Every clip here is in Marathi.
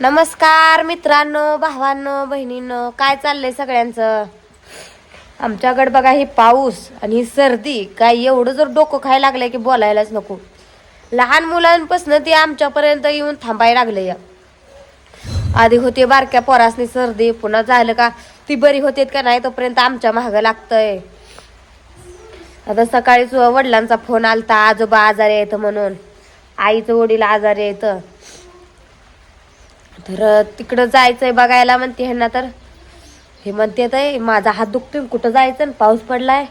नमस्कार मित्रांनो भावांनो बहिणींनो काय चाललंय सगळ्यांचं? आमच्याकडे बघा ही पाऊस आणि ही सर्दी काय एवढं जर डोकं खायला लागलंय की बोलायलाच नको. लहान मुलांपासून ती आमच्यापर्यंत येऊन थांबायला लागले या आधी होते बारक्या पोरासनी सर्दी पुन्हा झालं का ती बरी होते का नाही तोपर्यंत आमच्या महाग लागतंय. आता सकाळीच वडिलांचा फोन आलता आजोबा आजारी येतं म्हणून. आईचं वडील आजारी येतं तर तिकडं जायचंय बघायला म्हणते ह्यांना तर. हे म्हणते तर माझा हात दुखतोय कुठं जायचं आणि पाऊस पडलाय?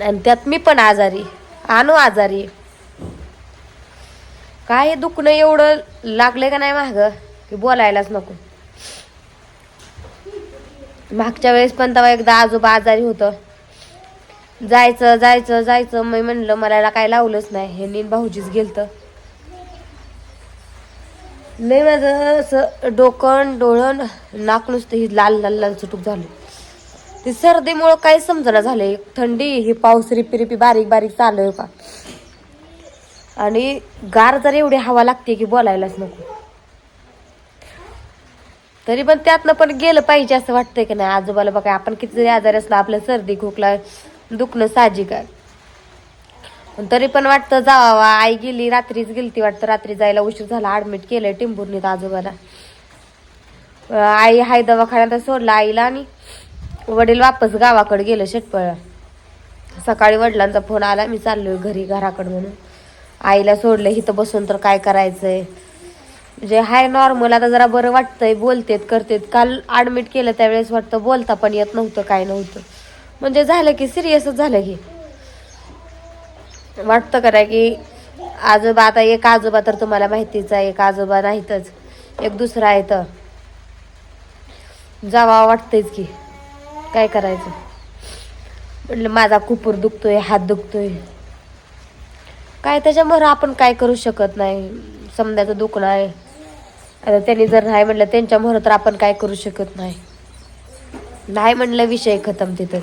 आणि त्यात मी पण आजारी आणू आजारी. काय हे दुखणं एवढं लागले का नाही माग? की बोलायलाच नको. मागच्या वेळेस पण तेव्हा एकदा आजोबा आजारी होतं. जायचं जायचं जायचं मी म्हणलं मला काय लावलंच नाही. हे नीन भाऊजीच गेलतं. लय माझं असं डोकण डोळण नाक नुसतं ही लाल लाल लाल चुटूक झालं. ते सर्दीमुळं काही समजना झालंय थंडी ही पाऊस रिपी रिपी बारीक बारीक चालू आहे का आणि गार जर एवढी हवा लागते की बोलायलाच नको. तरी पण त्यातनं पण गेलं पाहिजे असं वाटतंय की नाही? आजोबाला बघा आपण किती जरी आजारी असला आपलं सर्दी खोकला दुखणं साहजिक आहे. पण तरी पण वाटतं जावा आई गेली रात्रीच गेली ती वाटतं. रात्री जायला उशीर झाला ॲडमिट केलंय टिंबुर्नीत आजोबाला. आई हाय दवाखान्यात सोडला आईला आणि वडील वापस गावाकडे गेलं शेटपळला सकाळी वडिलांचा फोन आला मी चाललोय घरी घराकडे म्हणून. आईला सोडलं इथं बसून तर काय करायचंय? म्हणजे हाय नॉर्मल आता जरा बरं वाटतंय बोलतेत करतेत. काल ॲडमिट केलं त्यावेळेस वाटतं बोलता पण येत नव्हतं काय नव्हतं. म्हणजे झालं की सिरियसच झालं की. वाटतं करा की आजोबा आता एक आजोबा तर तुम्हाला माहितीच आहे एक आजोबा नाहीतच एक दुसरा आहे तर. जावा वाटतंच की काय करायचं? म्हटलं माझा कुपूर दुखतोय हात दुखतोय. काय त्याच्यामुळे आपण काय करू शकत नाही? समजायचं दुखणं आहे आता त्यांनी जर नाही म्हटलं त्यांच्यामुळं तर आपण काय करू शकत नाही. नाही म्हणलं विषय खतम तिथं.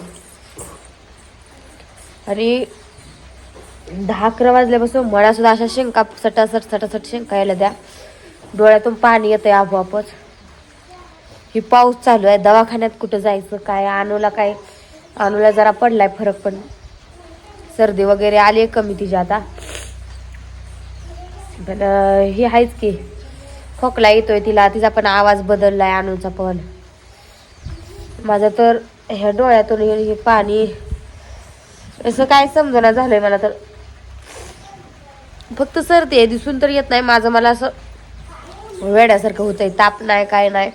आणि दहा अकरा वाजल्यापासून मला सुद्धा अशा शेंका सटासट सटासट शेंका यायला द्या. डोळ्यातून पाणी येतंय आपोआपच. ही पाऊस चालू आहे. दवाखान्यात कुठं जायचं काय? अनुला काय? अनुला जरा पडलाय फरक पण. सर्दी वगैरे आली आहे कमी तिची आता. पण ही आहेच की खोकला येतोय तिला. तिचा पण आवाज बदललाय अनुचा पण. माझं तर ह्या डोळ्यातून हे हे पाणी असं काय समजना झालंय मला तर. फक्त सर्दी आहे दिसून तर येत नाही. माझं मला असं वेड्यासारखं होतंय. ताप नाही काय नाही.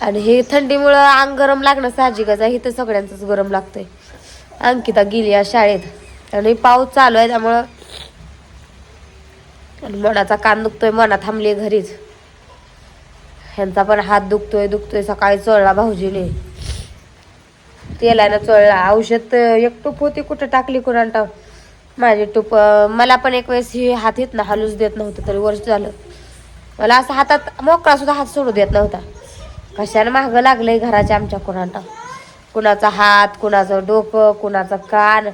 आणि हे थंडीमुळं अंग गरम लागणं साहजिकच आहे. इथं सगळ्यांचंच गरम लागतंय. अंकिता गेली या शाळेत. आणि पाऊस चालू आहे त्यामुळं आणि मनाचा कान दुखतोय मना थांबली घरीच. ह्यांचा पण हात दुखतोय दुखतोय. सकाळी चोळला भाऊजीने. तेलानं चोळला. औषध तर एक होती कुठं टाकली कुणाला माझी टूप मला पण एक वेळेस ही हात येत ना हलूच देत नव्हतं तरी वर्ष झालं. मला असं हातात मोकळा सुद्धा हात सोडू देत नव्हता. कशानं मागं लागलंय घराच्या आमच्या कुणाला कुणाचा हात कुणाचं डोकं कुणाचं कान?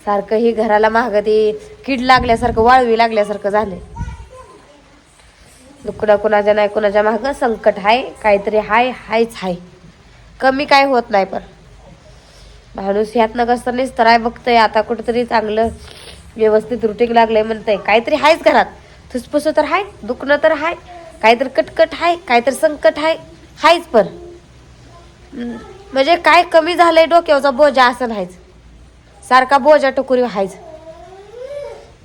सारखं ही घराला मागं ते कीड लागल्यासारखं वाळवी लागल्यासारखं झालंय. दुखणं कुणाच्या नाही कुणाच्या मागं संकट हाय काहीतरी हाय हायच हाय. कमी काय होत नाही पण. माणूस ह्यातनं कसं तर आहे बघतंय आता कुठंतरी चांगलं व्यवस्थित रुटीन लागलंय म्हणतंय. काहीतरी हायच घरात. फुसफुस तर हाय दुखणं तर हाय काहीतरी कटकट हाय काहीतरी संकट हाय हायच पण. म्हणजे काय कमी झालंय डोक्यावरचा बोजा असं नाहीच. सारखा बोजा टोकुरी हायच.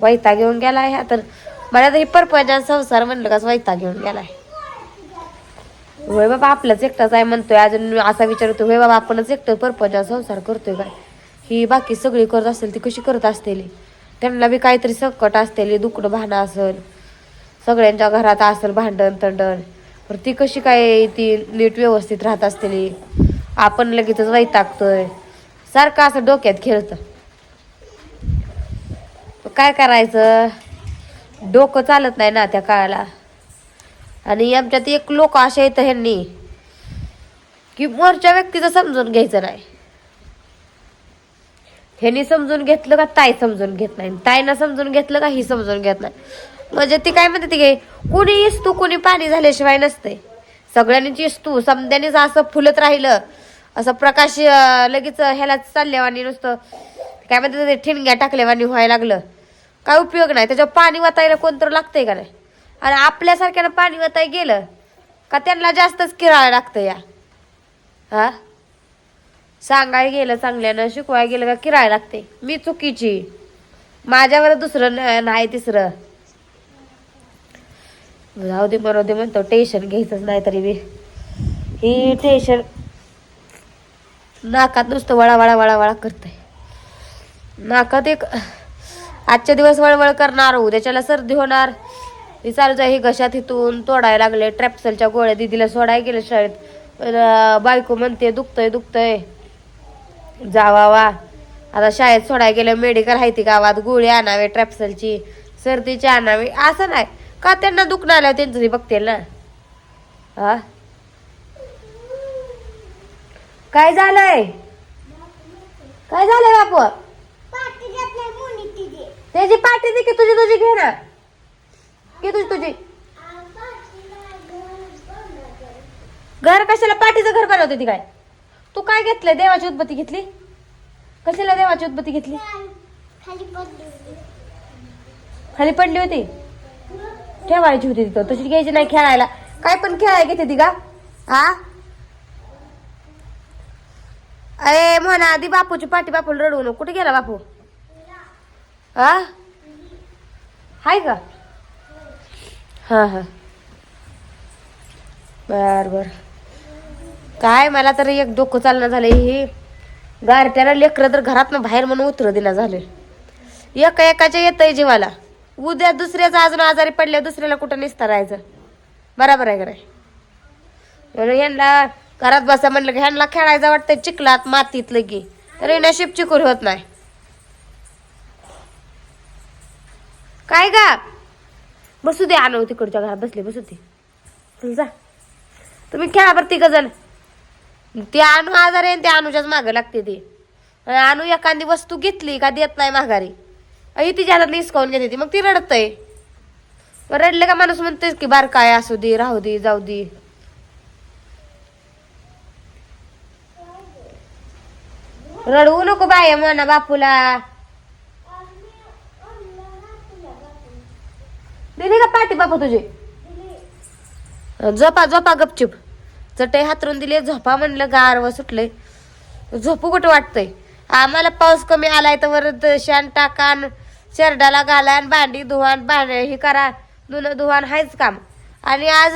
वैता घेऊन गेला आहे तर मला तर ही परपंचा संसार म्हणलं का वैता घेऊन गेला आहे होय बाबा आपलाच एकटाच आहे म्हणतोय. अजून असा विचारतो होय बाबा आपणच एकटं परपंचा संसार करतोय काय? ही बाकी सगळी करत असेल ती कशी करत असतील? त्यांना बी काहीतरी संकट असतेली दुखणं भानं असेल. सगळ्यांच्या घरात असेल भांडण तंडण. तर ती कशी काय ती नीट व्यवस्थित राहत असतेली? आपण लगेचच वैतागतोय. सारखं असं डोक्यात खेळतं. काय करायचं? डोकं चालत नाही ना त्या काळाला. आणि आमच्यात एक लोक असे आहेत ह्यांनी की मोरच्या व्यक्तीचं समजून घ्यायचं नाही. ह्यानी समजून घेतलं का ताई समजून घेत नाही? ताईनं समजून घेतलं का ही समजून घेत नाही? म्हणजे ती काय म्हणते ती कुणी कोणी इस्तू कोणी पाणी झाल्याशिवाय नसते सगळ्यांनीच इस्तू समद्यानेच असं फुलत राहिलं. असं प्रकाश लगेच ह्याला चालल्यावानी नुसतं काय म्हणते ते ठिणग्या टाकल्यावानी व्हायला लागलं. काय उपयोग नाही. त्याच्यावर पाणी वाटायला कोणतं लागतंय का नाही? आणि आपल्यासारख्यानं पाणी वाटाय गेलं का त्यांना जास्तच किराळा लागतं या? हा? सांगायला गेलं चांगल्यानं शिकवायला गेलं का किराय लागते. मी चुकीची. माझ्यावर दुसरं न- नाही तिसरं. जाऊ दे मरू दे म्हणतो टेन्शन घ्यायचंच नाही तरी मी ही टेन्शन नाकात नुसतं वळा वळा वळा वळा करते नाकात एक आजच्या दिवस वळवळ करणार उद्याच्याला सर्दी होणार. ही चालूच आहे ही घशात इथून तोडायला लागले ट्रॅप्सलच्या गोळ्या दिदीला सोडायला गेले शाळेत. बायको म्हणते दुखतंय दुखतंय. जावा वा आता शाळेत सोडायला गेलं मेडिकल आहे ती गावात गोळी आणावे ट्रॅप्सलची सर्दीची आणावी असं नाही. का त्यांना दुखणं आलं त्यांचं ती बघते ना? हा? काय झालंय? काय झालंय बापू? त्याची पाठी दे की तुझी तुझी घे ना. की तुझी तुझी. घर कशाला? पाठीचं घर बनवते ती काय? तू काय घेतलंय? देवाची उदबत्ती घेतली? कशाला देवाची उदबत्ती घेतली? खाली पडली होती. ठेवायची होती तिथं. तशी घ्यायची नाही खेळायला. काय पण खेळायला घेते ती का हा? अरे म्हणा आधी बापूची पाठी बापूला रडवू नको. कुठे गेला बापू? हा? हाय का हा हा. बर बर. काय मला तर एक डोकं चालणं झालंय हे. गारट्याला लेकरं तर घरातनं बाहेर म्हणून उतर दिना झालं एका एकाच्या येतंय जीवाला. उद्या दुसऱ्याचा अजून आजारी पडल्या दुसऱ्याला कुठं निसता राहायचं? बराबर आहे का म्हणून ह्यांना घरात बसा म्हणलं की ह्यांना खेळायचं वाटतं चिखलात मातीत लगी. तर नशीब चिकूर होत नाही. काय का बसू दे आणू तिकडच्या घरात बसले बसू दे. चल जा. तुम्ही खेळा बरं ती गजल ती आणू आजार आहे ते अनुच्याच मागं लागते ती. अनु आणू एखादी वस्तू घेतली का देत नाही माघारी. आई तिच्या इसकावून घेते ती मग ती रडतय. रडले का माणूस म्हणते की बार काय असू दे राहू दे जाऊ दे. रडवू नको बाय म्हणा बापूला. दिली का पाठी बापू तुझे? झोपा झोपा गपचूप. चटई हातरून दिली झोपा म्हणलं गारव सुटले झोपू कुठं वाटतंय? आम्हाला पाऊस कमी आलाय तर वरत शान टाकान शेरडाला घालान भांडी धुवान भांड हे करा. धुणं धुवान हायच काम. आणि आज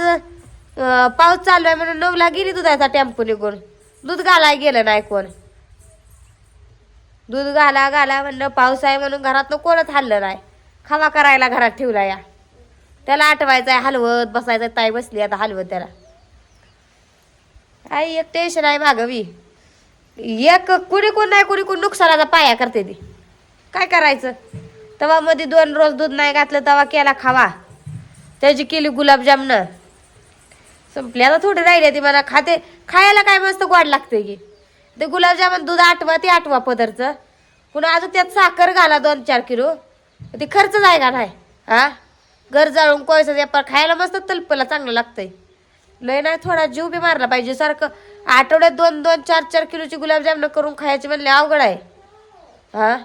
पाऊस चालू आहे म्हणून नऊला गेली दुधाचा टेम्पो निघून. दूध घालाय गेलं नाही कोण. दूध घाला घाला म्हणलं पाऊस आहे म्हणून घरातनं कोणच हल्लं नाही. खावा करायला घरात ठेवला या. त्याला आठवायचं आहे हलवत बसायचं ताई बसली आता हलवत त्याला. आई एक टेन्शन आहे मागवी एक कुणी कोण नाही कुणी कोण नुकसानाचा पाया करते ती. काय करायचं? तवा मध्ये दोन रोज दूध नाही घातलं तवा केला खावा. त्याची केली गुलाबजामनं. संपली. आता थोडी राहिली ती मला खाते. खायला काय मस्त गोड लागते की. ते गुलाबजामन दूध आठवा ते आठवा पदरचं पुन्हा अजून त्यात साखर घाला दोन चार किलो. ते खर्च आहे का नाही? हा? घर जाळून कोळसा व्यापार खायला मस्त तलपला चांगलं लागतंय. लय नाही थोडा जीव बी मारला पाहिजे. सारखं आठवड्यात दोन दोन चार चार किलोची गुलाबजामनं करून खायचे म्हणले अवघड आहे. हां?